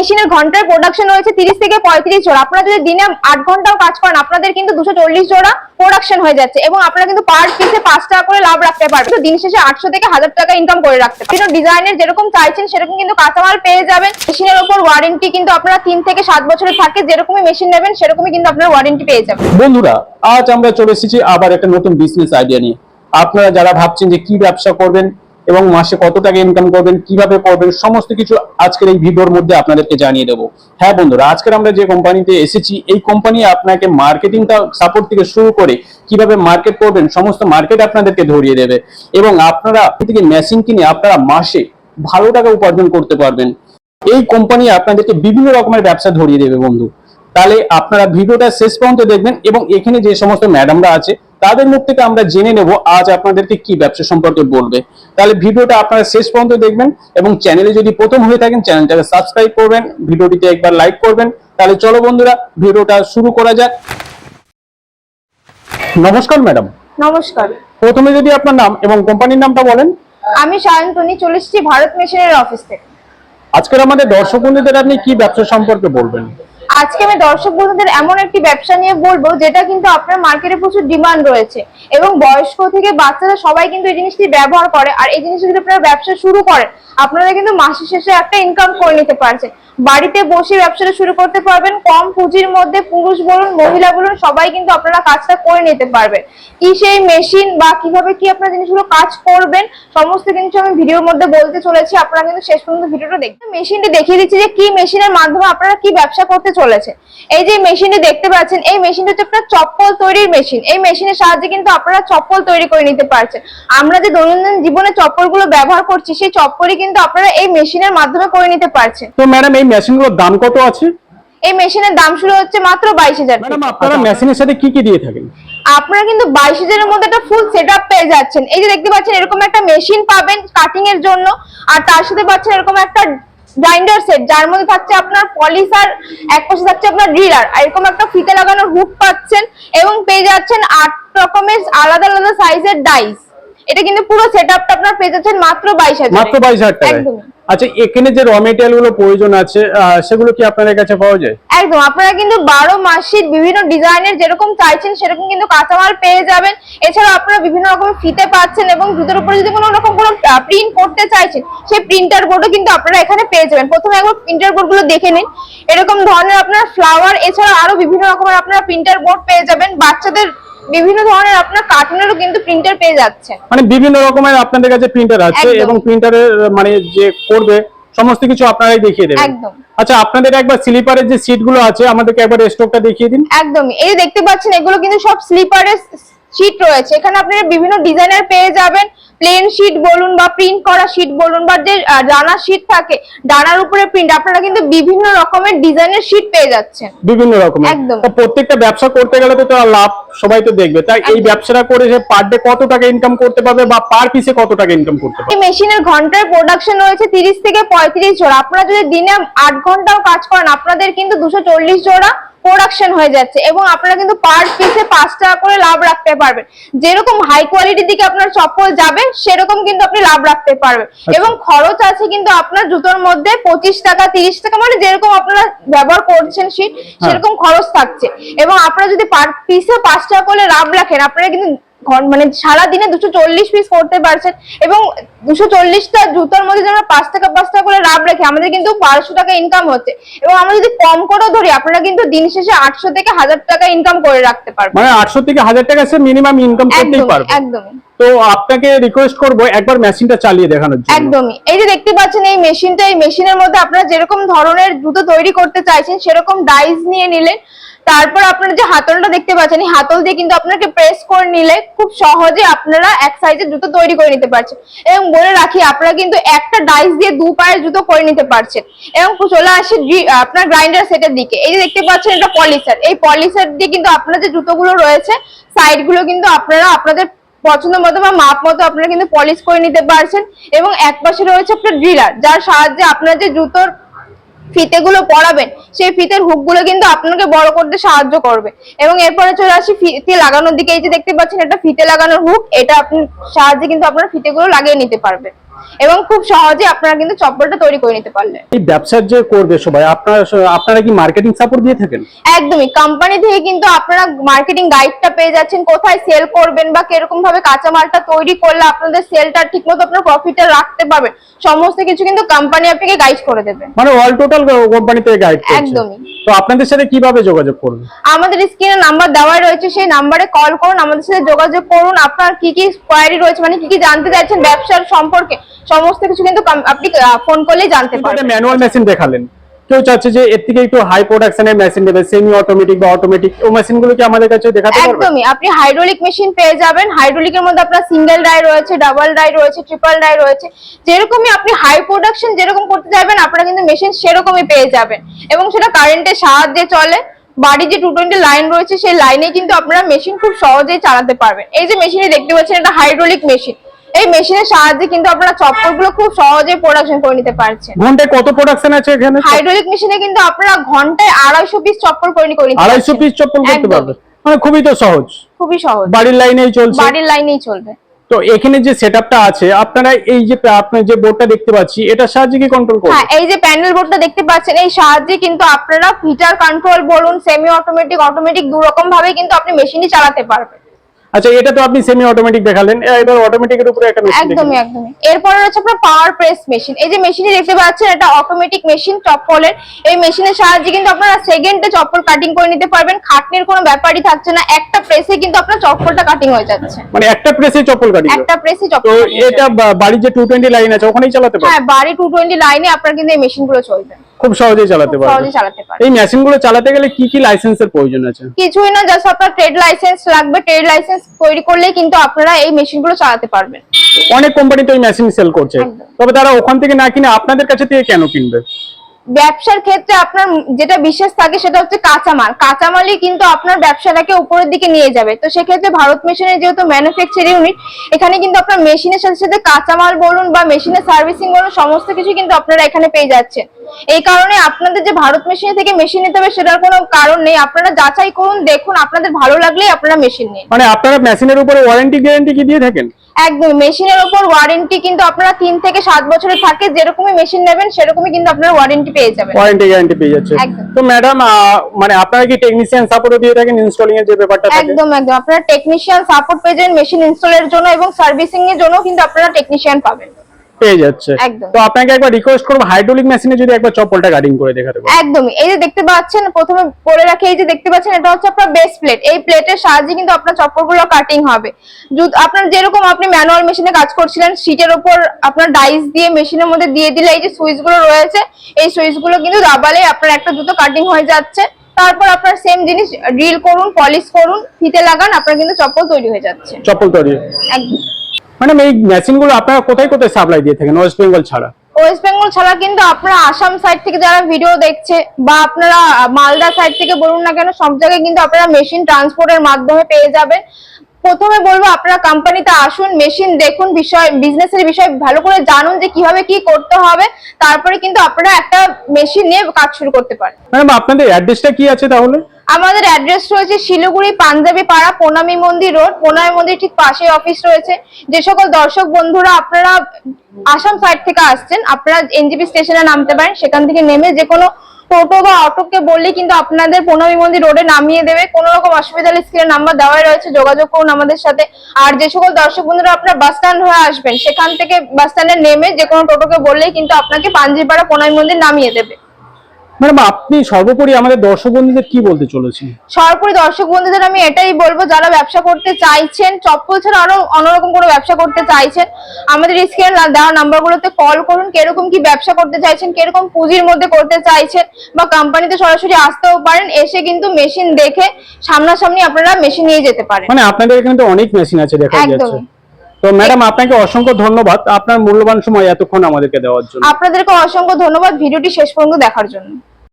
মেশিনের ঘণ্টার প্রোডাকশন রয়েছে তিরিশ থেকে পঁয়ত্রিশ জোড়া। আপনারা যদি দিনে আট ঘন্টাও কাজ করেন, আপনাদের কিন্তু দুশো চল্লিশ জোড়া প্রোডাকশন হয়ে যাচ্ছে এবং আপনারা কিন্তু পার পিসে পাঁচ টাকা করে লাভ রাখতে পারবেন। দিন শেষে আটশো থেকে হাজার টাকা ইনকাম করে রাখতে পারবেন। ডিজাইনের যেরকম চাইছেন, সেরকম কিন্তু কাঁচামাল পেয়ে যাবেন। মেশিনের উপর ওয়ারেন্টি কিন্তু আপনারা তিন থেকে সাত বছরের থাকে, যেরকমই মেশিন নেবেন, সেরকমই কিন্তু আপনারা ওয়ারেন্টি পেয়ে যাবেন। বন্ধুরা, আজ আমরা চলে এসেছি আবার একটা নতুন বিজনেস আইডিয়া নিয়ে। আপনারা যারা ভাবছেন যে কি ব্যবসা করবেন এবং মাসে কত টাকা ইনকাম করবেন, কীভাবে করবেন, সমস্ত কিছু আজকের এই ভিডিওর মধ্যে আপনাদেরকে জানিয়ে দেবো। হ্যাঁ বন্ধুরা, আজকের আমরা যে কোম্পানিতে এসেছি, এই কোম্পানি আপনাকে মার্কেটিংটা সাপোর্ট থেকে শুরু করে কীভাবে মার্কেট করবেন, সমস্ত মার্কেট আপনাদেরকে ধরিয়ে দেবে। এবং আপনারা থেকে মেশিন কিনে আপনারা মাসে ভালো টাকা উপার্জন করতে পারবেন। এই কোম্পানি আপনাদেরকে বিভিন্ন রকমের ব্যবসা ধরিয়ে দেবে বন্ধু। তাহলে আপনারা ভিডিওটা শেষ পর্যন্ত দেখবেন এবং এখানে যে সমস্ত ম্যাডামরা আছে তাদের মুখ থেকে আমরা জেনে নেব আজ আপনাদেরকে কি ব্যবসা সম্পর্কে বলবে। তাহলে ভিডিওটা আপনারা শেষ পর্যন্ত দেখবেন এবং চ্যানেলে যদি প্রথম হয়ে থাকেন চ্যানেলটাকে সাবস্ক্রাইব করবেন ভিডিওটিতে একবার লাইক করবেন। তাহলে চলো বন্ধুরা ভিডিওটা শুরু করা যাক। নমস্কার ম্যাডাম। নমস্কার। প্রথমে যদি আপনার নাম এবং কোম্পানির নামটা বলেন। আমি সায়ন্তনী চলে এসেছি ভারত মেশিনের অফিস থেকে। আজকের আমাদের দর্শক বন্ধুদের আপনি কি ব্যবসা সম্পর্কে বলবেন? আজকে আমি দর্শক বন্ধুদের এমন একটি ব্যবসা নিয়ে বলব, যেটা কিন্তু আপনার মার্কেটে প্রচুর ডিমান্ড রয়েছে এবং বয়স্ক থেকে বাচ্চারা সবাই কিন্তু এই জিনিসটি ব্যবহার করে আর এই জিনিসটা যদি আপনারা ব্যবসা শুরু করেন, আপনারা কিন্তু মাসের শেষে একটা ইনকাম করে নিতে পারছেন। বাড়িতে বসে ব্যবসাটা শুরু করতে পারবেন, কম পুঁজির মধ্যে পুরুষ বলুন, মহিলা বলুন, সবাই কিন্তু আপনারা কাজটা করে নিতে পারবেন। কি সেই মেশিন বা কীভাবে কি আপনারা জিনিসগুলো কাজ করবেন, সমস্ত কিছু আমি ভিডিওর মধ্যে বলতে চলেছি, আপনারা কিন্তু শেষ পর্যন্ত ভিডিওটা দেখবেন। মেশিনটি দেখিয়ে দিচ্ছি যে কি মেশিনের মাধ্যমে আপনারা কি ব্যবসা করতে চলেছে। এই যে মেশিনটি দেখতে পাচ্ছেন এই মেশিনটা হচ্ছে আপনার চপ্পল তৈরির মেশিন। এই মেশিনের সাহায্যে কিন্তু আপনারা চপ্পল তৈরি করে নিতে পারছেন। আমরা যে দৈনন্দিন জীবনে চপ্পলগুলো ব্যবহার করছি সেই চপ্পলই কিন্তু আপনারা এই মেশিনের মাধ্যমে করে নিতে পারছেন। তো ম্যাডাম এই মেশিনগুলোর দাম কত আছে? এই মেশিনের দাম শুরু হচ্ছে মাত্র বাইশ হাজার ম্যাডাম আপনারা মেশিনের সাথে কি কি দিয়ে থাকেন? আপনারা কিন্তু বাইশ হাজারের মধ্যে একটা ফুল সেট পেয়ে যাচ্ছেন। এই যে দেখতে পাচ্ছেন এরকম একটা মেশিন পাবেন কাটিং এর জন্য। আর তার সাথে পাচ্ছেন এরকম একটা গ্রাইন্ডার সেট যার মধ্যে থাকছে আপনার পলিশ আর এক পাশে থাকছে আপনার ড্রিলার আর এরকম একটা ফিতে লাগানোর হুক পাচ্ছেন এবং পেয়ে যাচ্ছেন আট রকমের আলাদা আলাদা সাইজের ডাইস এটা কিন্তু পুরো সেট আপটা আপনার পেয়ে যাচ্ছেন মাত্র বাইশ হাজার। মাত্র বাইশ হাজার টাকা আচ্ছা এখানে যে র মেটেরিয়ালগুলো প্রয়োজন আছে সেগুলো কি আপনাদের কাছে পাওয়া যায়? একদম আপনারা কিন্তু বারো মাসির বিভিন্ন ডিজাইনের যেরকম চাইছেন সেরকম কিন্তু কাঁচামাল পেয়ে যাবেন। এছাড়া আপনারা বিভিন্ন রকমের ফিতে পাচ্ছেন এবং জুতোর উপরে যদি কোনো রকম কোনো প্রিন্ট করতে চাইছেন সেই প্রিন্টার বোর্ডও কিন্তু আপনারা এখানে পেয়ে যাবেন। প্রথমে একবার প্রিন্টার বোর্ডগুলো দেখে নিন। এরকম ধরনের আপনার ফ্লাওয়ার এছাড়া আরও বিভিন্ন রকমের আপনারা প্রিন্টার বোর্ড পেয়ে যাবেন। বাচ্চাদের বিভিন্ন ধরনের আপনার কার্টুনেরও কিন্তু প্রিন্টার পেয়ে যাচ্ছে। মানে বিভিন্ন রকমের আপনাদের কাছে প্রিন্টার আছে। এবং প্রিন্টারের মানে যে করবে সমস্ত কিছু আপনারাই দেখিয়ে দেবেন। একদম। আচ্ছা আপনাদের একবার স্লিপারের যে সিটগুলো আছে আমাদেরকে একবার স্টকটা দেখিয়ে দিন। একদম এই দেখতে পাচ্ছেন এগুলো কিন্তু সব স্লিপারের শীট রয়েছে। এখানে আপনারা বিভিন্ন ডিজাইনের পেয়ে যাবেন। প্লেন শীট বলুন বা প্রিন্ট করা শীট বলুন বা যে ডানা শীট থাকে ডানার উপরে প্রিন্ট আপনারা কিন্তু বিভিন্ন রকমের ডিজাইনের শীট পেয়ে যাচ্ছেন। বিভিন্ন রকমের। একদম। প্রত্যেকটা ব্যবসা করতে গেলে তো তার লাভ সবাই তো দেখবে। তাই এই ব্যবসাটা করে সে পার ডে কত টাকা ইনকাম করতে পারবে বা পার পিসে কত টাকা ইনকাম করতে পারবে? এই মেশিনের ঘণ্টার প্রোডাকশন রয়েছে তিরিশ থেকে পঁয়ত্রিশ জোড়া। আপনারা যদি দিনে আট ঘন্টাও কাজ করেন আপনাদের কিন্তু দুশো চল্লিশ জোড়া প্রোডাকশন হয়ে যাচ্ছে এবং আপনারা কিন্তু পার পিসে পাঁচ টাকা করে লাভ রাখতে পারবেন। যেরকম হাই কোয়ালিটির দিকে আপনার চপ্পল যাবে সেরকম কিন্তু আপনি লাভ রাখতে পারবেন। এবং খরচ আছে কিন্তু আপনার জুতোর মধ্যে পঁচিশ টাকা তিরিশ টাকা মানে যেরকম আপনারা ব্যবহার করছেন শীত সেরকম খরচ থাকছে। এবং আপনারা যদি পার পিসে পাঁচ টাকা করে লাভ রাখেন আপনারা কিন্তু মানে সারা দিনে দুশো চল্লিশ পিস করতে পারছেন এবং দুশো চল্লিশটা জুতোর মধ্যে আমরা পাঁচ টাকা পাঁচ টাকা করে লাভ রাখি আমাদের কিন্তু বারোশো টাকা ইনকাম হচ্ছে। এবং আমরা যদি কম করেও ধরি আপনারা কিন্তু দিন শেষে আটশো থেকে হাজার টাকা ইনকাম করে রাখতে পারবেন। মানে আটশো থেকে হাজার টাকা সে মিনিমাম ইনকাম করতেই একদমই পারবে। একদমই। তো আপনাকে রিকোয়েস্ট করব একবার মেশিনটা চালিয়ে দেখানোর জন্য। একদমই। এই যে দেখতে পাচ্ছেন এই মেশিনটা এই মেশিনের মধ্যে আপনারা যেরকম ধরনের জুতো তৈরি করতে চাইছেন সেরকম ডাইস নিয়ে নিলেন। তারপর আপনারা যে হাতলটা দেখতে পাচ্ছেন, এই হাতল দিয়ে কিন্তু আপনাকে প্রেস করে নিলে খুব সহজে আপনারা এক সাইজের জুতো তৈরি করে নিতে পারছেন। এবং বলে রাখি, আপনারা কিন্তু একটা ডাইস দিয়ে দু পায়ের জুতো করে নিতে পারছেন। এবং চলে আসে আপনার গ্রাইন্ডার সেটের দিকে। এই যে দেখতে পাচ্ছেন, এটা পলিসার এই পলিসার দিয়ে কিন্তু আপনার যে জুতোগুলো রয়েছে সাইডগুলো কিন্তু আপনারা আপনাদের পছন্দ মতো বা মাপ মতো আপনারা কিন্তু পলিশ করে নিতে পারছেন। এবং এক পাশে রয়েছে আপনার ড্রিলার যার সাহায্যে আপনার যে জুতোর ফিতেগুলো পড়াবেন সেই ফিতের হুকগুলো কিন্তু আপনাকে বড় করতে সাহায্য করবে। এবং এরপরে চলে আসি ফিতে লাগানোর দিকে। এই যে দেখতে পাচ্ছেন, এটা ফিতে লাগানোর হুক, এটা আপনি সাহায্যে কিন্তু আপনার ফিতেগুলো লাগিয়ে নিতে পারবেন। এবং খুব সহজে আপনারা কিন্তু চপ্পলটা তৈরি করে নিতে পারলেন। এই ব্যবসা যে করবে সবাই আপনারা আপনারা কি মার্কেটিং সাপোর্ট দিয়ে থাকেন? একদমই। কোম্পানি থেকে কিন্তু আপনারা মার্কেটিং গাইডটা পেয়ে যাচ্ছেন কোথায় সেল করবেন বা কীরকম ভাবে কাঁচামালটা তৈরি করলে আপনাদের সেলটা ঠিকমতো আপনার প্রফিটটা রাখতে পারবেন। সমস্ত কিছু কিন্তু কোম্পানি আপনাকে গাইড করে দেবে। মানে অল টোটাল কোম্পানি থেকে গাইড একদমই। তো আপনাদের সাথে কীভাবে যোগাযোগ করবে? আমাদের স্ক্রিনে নাম্বার দেওয়া রয়েছে সেই নাম্বারে কল করুন আমাদের সাথে যোগাযোগ করুন। আপনার কি কি কোয়ারি রয়েছে মানে কি কি জানতে চাইছেন ব্যবসার সম্পর্কে সমস্ত কিছু কিন্তু আপনি ফোন করলেই জানতে পারবেন। ম্যানুয়াল মেশিন দেখালেন। কেউ চাচ্ছে যে এর থেকে একটু হাই প্রোডাকশনের মেশিন নেবে সেমি অটোমেটিক বা অটোমেটিক ও মেশিনগুলো কি আমাদের কাছে দেখাতে পারবে? একদমই। আপনি হাইড্রোলিক মেশিন পেয়ে যাবেন। হাইড্রোলিকের মধ্যে আপনার সিঙ্গেল ডাই রয়েছে ডাবল ডাই রয়েছে ট্রিপল ডাই রয়েছে। যেরকমই আপনি হাই প্রোডাকশন যেরকম করতে চাইবেন আপনারা কিন্তু মেশিন সেরকমই পেয়ে যাবেন। এবং সেটা কারেন্টের সাহায্যে চলে। বাড়ি যে টু টোয়েন্টি লাইন রয়েছে সেই লাইনে কিন্তু আপনারা মেশিন খুব সহজেই চালাতে পারবেন। এই যে মেশিনে দেখতে পাচ্ছেন এটা হাইড্রোলিক মেশিন এই মেশিনের সাহায্যে কিন্তু আপনারা চপ্পলগুলো খুব সহজেই প্রোডাকশন করে নিতে পারছেন। ঘন্টায় কত প্রোডাকশন আছে এখানে? হাইড্রোলিক মেশিনে কিন্তু আপনারা ঘন্টায় আড়াইশো পিস চপ্পল করে নিতে আড়াইশো পিস চপ্পল করতে একদমই। পারবে মানে খুবই তো সহজ। খুবই সহজ। বাড়ির লাইনেই চলছে। বাড়ির লাইনেই চলবে। তো এখানে যে সেটআপটা আছে আপনারা এই যে আপনার যে বোর্ডটা দেখতে পাচ্ছি এটার সাহায্যে কি কন্ট্রোল হ্যাঁ এই যে প্যানেল বোর্ডটা দেখতে পাচ্ছেন এই সাহায্যে কিন্তু আপনারা হিটার কন্ট্রোল বলুন সেমি অটোমেটিক অটোমেটিক দু রকম ভাবে কিন্তু আপনি মেশিনই চালাতে পারবেন। আচ্ছা এটা তো আপনি সেমি অটোমেটিক দেখালেন। এ- এবার অটোমেটিকের উপরে একটা মেশিন একদমই একদমই। এরপরে রয়েছে আপনার পাওয়ার প্রেস মেশিন এই যে মেশিনটি দেখতে পাচ্ছেন এটা অটোমেটিক মেশিন চপ্পলের এই মেশিনের সাহায্যে কিন্তু আপনারা সেকেন্ডে চপ্পল কাটিং করে নিতে পারবেন। খাটনির কোনো ব্যাপারই থাকছে না। একটা প্রেসে কিন্তু আপনার চপ্পলটা কাটিং হয়ে যাচ্ছে। মানে একটা প্রেসে চপ্পল কাটি একটা প্রেসে তো চপ্পল হয়ে এটা বা- বাড়ির যে টু টোয়েন্টি লাইন আছে ওখানেই চালাতে যাচ্ছে। পারবে হ্যাঁ বাড়ি টু টোয়েন্টি লাইনে আপনার কিন্তু এই মেশিনগুলো চলবে। খুব সহজেই চালাতে খুব পারবে। সহজে চালাতে পারবে। এই মেশিনগুলো চালাতে গেলে কি কি লাইসেন্সের প্রয়োজন আছে? কিছুই না জাস্ট আপনার ট্রেড লাইসেন্স লাগবে। ট্রেড লাইসেন্স তৈরি করলে কিন্তু আপনারা এই মেশিনগুলো চালাতে পারবেন। অনেক কোম্পানি তো এই মেশিন সেল করছে। তবে তারা ওখান থেকে না কিনে আপনাদের কাছে থেকে কেন কিনবে? ব্যবসার ক্ষেত্রে আপনার যেটা বিশেষ থাকে সেটা হচ্ছে কাঁচামাল। কাঁচামালই কিন্তু আপনার ব্যবসাটাকে উপরের দিকে নিয়ে যাবে। তো সেক্ষেত্রে ভারত মেশিনের যেহেতু ম্যানুফ্যাকচারিং ইউনিট এখানে কিন্তু আপনার মেশিনের সাথে সাথে কাঁচামাল বলুন বা মেশিনের সার্ভিসিং বলুন, সমস্ত কিছু কিন্তু আপনারা এখানে পেয়ে যাচ্ছেন। এই কারণে আপনাদের যে ভারত মেশিন থেকে মেশিন নিতে হবে সেটার কোনো কারণ নেই। আপনারা যাচাই করুন, দেখুন, আপনাদের ভালো লাগলেই আপনারা মেশিন নিন। মানে আপনারা মেশিনের উপরে ওয়ারেন্টি গ্যারান্টি কি দিয়ে থাকেন? একদম মেশিনের উপর ওয়ারেন্টি কিন্তু আপনারা তিন থেকে সাত বছরের থাকে যেরকমই মেশিন নেবেন সেরকমই কিন্তু আপনারা ওয়ারেন্টি পেয়ে যাবেন। ওয়ারেন্টি গ্যারান্টি পেয়ে যাচ্ছে। তো ম্যাডাম মানে আপনারা কি টেকনিশিয়ান সাপোর্ট দিয়ে থাকেন ইনস্টলিং এর যে ব্যাপারটা থাকে? একদম একদম। আপনারা টেকনিশিয়ান সাপোর্ট পেয়ে যাবেন মেশিন ইনস্টলের জন্য এবং সার্ভিসিং এর জন্য কিন্তু আপনারা টেকনিশিয়ান পাবেন। পেয়ে যাচ্ছে। তো আপনাকে একবার রিকোয়েস্ট করব হাইড্রোলিক মেশিনে যদি একবার চপ্পলটা কাটিং করে দেখাতে পারেন একদমই। এই যে দেখতে পাচ্ছেন প্রথমে রাখি এই যে দেখতে পাচ্ছেন এটা হচ্ছে আপনার বেস প্লেট এই প্লেটের সাহায্যে কিন্তু আপনার চপ্পলগুলো কাটিং হবে। আপনার যেরকম আপনি ম্যানুয়াল মেশিনে কাজ করছিলেন সিটের উপর আপনার ডাইস দিয়ে মেশিনের মধ্যে দিয়ে দিলে এই যে সুইচগুলো রয়েছে এই সুইচগুলো কিন্তু দাবালে আপনার একটা দুটো কাটিং হয়ে যাচ্ছে। তারপর আপনার সেম জিনিস ড্রিল করুন পলিশ করুন ফিতে লাগান আপনার কিন্তু চপ্পল তৈরি হয়ে যাচ্ছে। চপ্পল তৈরি। একদম। ম্যাডাম এই মেশিনগুলো আপনারা কোথায় কোথায় সাপ্লাই দিয়ে থাকেন? ওয়েস্ট বেঙ্গল ছাড়া? ওয়েস্ট বেঙ্গল ছাড়া কিন্তু আপনারা আসাম সাইড থেকে যারা ভিডিও দেখছে বা আপনারা মালদা সাইড থেকে বলুন না কেন সব জায়গায় কিন্তু আপনারা মেশিন ট্রান্সপোর্টের মাধ্যমে পেয়ে যাবেন। প্রথমে বলব আপনারা কোম্পানিতে আসুন মেশিন দেখুন বিষয় বিজনেসের বিষয় ভালো করে জানুন যে কীভাবে কি করতে হবে। তারপরে কিন্তু আপনারা একটা মেশিন নিয়ে কাজ শুরু করতে পারেন। ম্যাডাম আপনাদের অ্যাড্রেসটা কি আছে তাহলে? আমাদের অ্যাড্রেস রয়েছে শিলিগুড়ি, পাঞ্জাবি পাড়া, পোনামি মন্দির রোড পোনামি মন্দির ঠিক পাশে অফিস রয়েছে। যে সকল দর্শক বন্ধুরা, আপনারা আসাম সাইড থেকে আসছেন, আপনারা এনজিপি স্টেশনে নামতে পারেন। সেখান থেকে নেমে যে কোনো টোটো বা অটোকে বললে কিন্তু আপনাদের পোনামি মন্দির রোডে নামিয়ে দেবে। কোনো রকম অসুবিধা হলে স্ক্রিনে নাম্বার দেওয়াই রয়েছে। যোগাযোগ করুন আমাদের সাথে। আর যে সকল দর্শক বন্ধুরা, আপনারা বাস স্ট্যান্ড হয়ে আসবেন, সেখান থেকে বাস স্ট্যান্ডে নেমে যে কোনো টোটোকে বললেই কিন্তু আপনাকে পাঞ্জিপাড়া পোনামি মন্দির নামিয়ে দেবে। ম্যাডাম আপনি সর্বোপরি আমাদের দর্শক বন্ধুদের কি বলতে চলেছেন? সর্বোপরি দর্শক বন্ধুদের আমি এটাই বলব যারা ব্যবসা করতে চাইছেন চপ্পল ছাড়া আরও অন্যরকম কোনো ব্যবসা করতে চাইছেন আমাদের স্ক্রিনে দেওয়া নাম্বারগুলোতে কল করুন কীরকম কি ব্যবসা করতে চাইছেন কীরকম পুঁজির মধ্যে করতে চাইছেন বা কোম্পানিতে সরাসরি আসতেও পারেন এসে কিন্তু মেশিন দেখে সামনাসামনি আপনারা মেশিন নিয়ে যেতে পারেন। মানে আপনাদের এখানে তো অনেক মেশিন আছে দেখা যাচ্ছে। তো ম্যাডাম আপনাকে অসংখ্য ধন্যবাদ। আপনার মূল্যবান সময় এতক্ষণ আমাদেরকে দেওয়ার জন্য। আপনাদেরকে অসংখ্য ধন্যবাদ। ভিডিওটি শেষ পর্যন্ত দেখার জন্য।